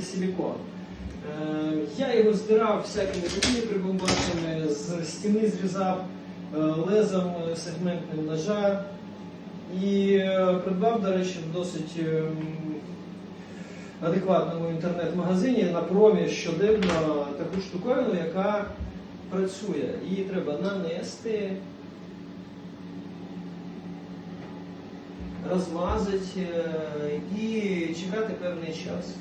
силікон. Е, Я його здирав всякими такими прибамбасами, з стіни зрізав е, лезом е, сегментним ножа і придбав, до речі, в досить адекватному інтернет-магазині на промі щоденно таку штуковину, яка працює. Її треба нанести, розмазати і чекати певний час.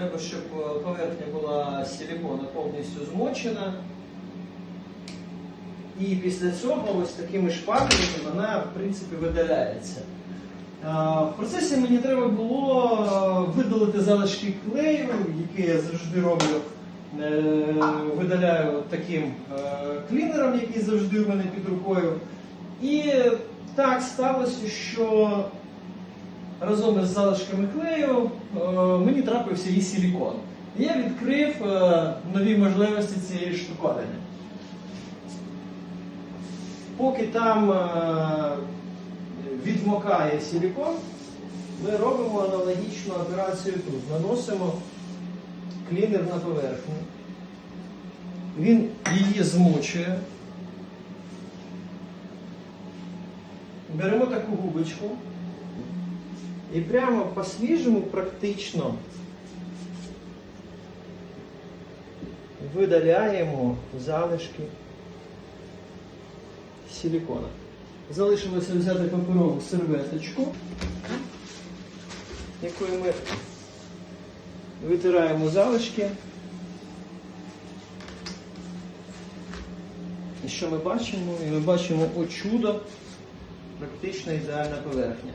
Треба, щоб е, поверхня була силікона повністю змочена. І після цього ось такими шпателями вона в принципі видаляється. В процесі мені треба було е, видалити залишки клею, які я завжди роблю. Е, Видаляю таким е, клінером, який завжди у мене під рукою. І так сталося, що разом із залишками клею е, мені трапився і силікон. І я відкрив е, нові можливості цієї штуковини. Поки там е, відмокає силікон, ми робимо аналогічну операцію тут. Наносимо клінер на поверхню. Він її змочує. Беремо таку губочку і прямо по свіжому практично видаляємо залишки силікона. Залишилося взяти паперову серветочку, якою ми витираємо залишки. І що ми бачимо? І ми бачимо о чудо, практично ідеальна поверхня.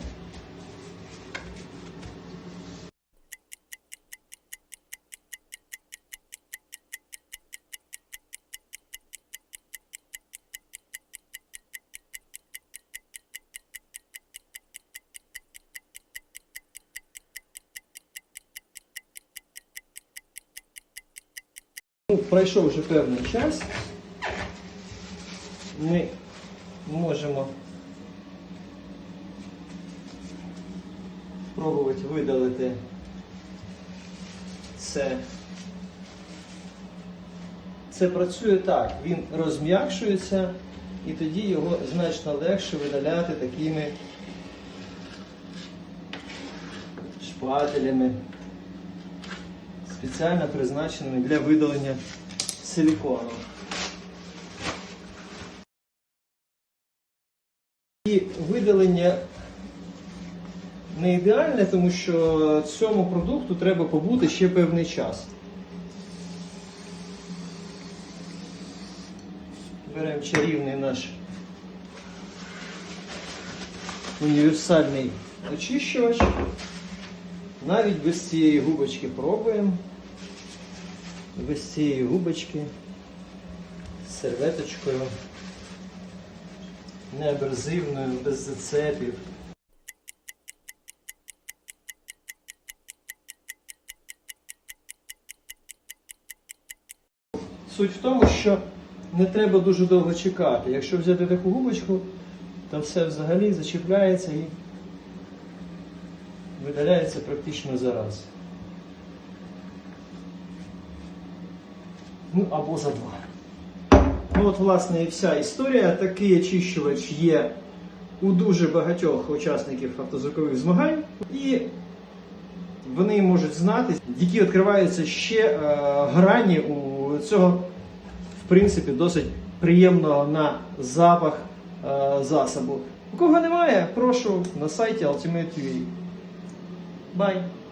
Пройшов вже певний час. Ми можемо спробувати видалити це. Це працює так, він розм'якшується і тоді його значно легше видаляти такими шпателями спеціально призначеними для видалення силікону. І видалення не ідеальне, тому що цьому продукту треба побути ще певний час. Беремо чарівний наш універсальний очищувач. Навіть без цієї губочки пробуємо. Без цієї губочки з серветочкою, неабразивною, без зацепів. Суть в тому, що не треба дуже довго чекати. Якщо взяти таку губочку, то все взагалі зачіпляється і видаляється практично зараз. Ну або за два. Ну от, власне, і вся історія. Такий очищувач є у дуже багатьох учасників автозвукових змагань. І вони можуть знати, які відкриваються ще е, грані у цього, в принципі, досить приємного на запах е, засобу. У кого немає, прошу на сайті Ultimate.ua. Bye!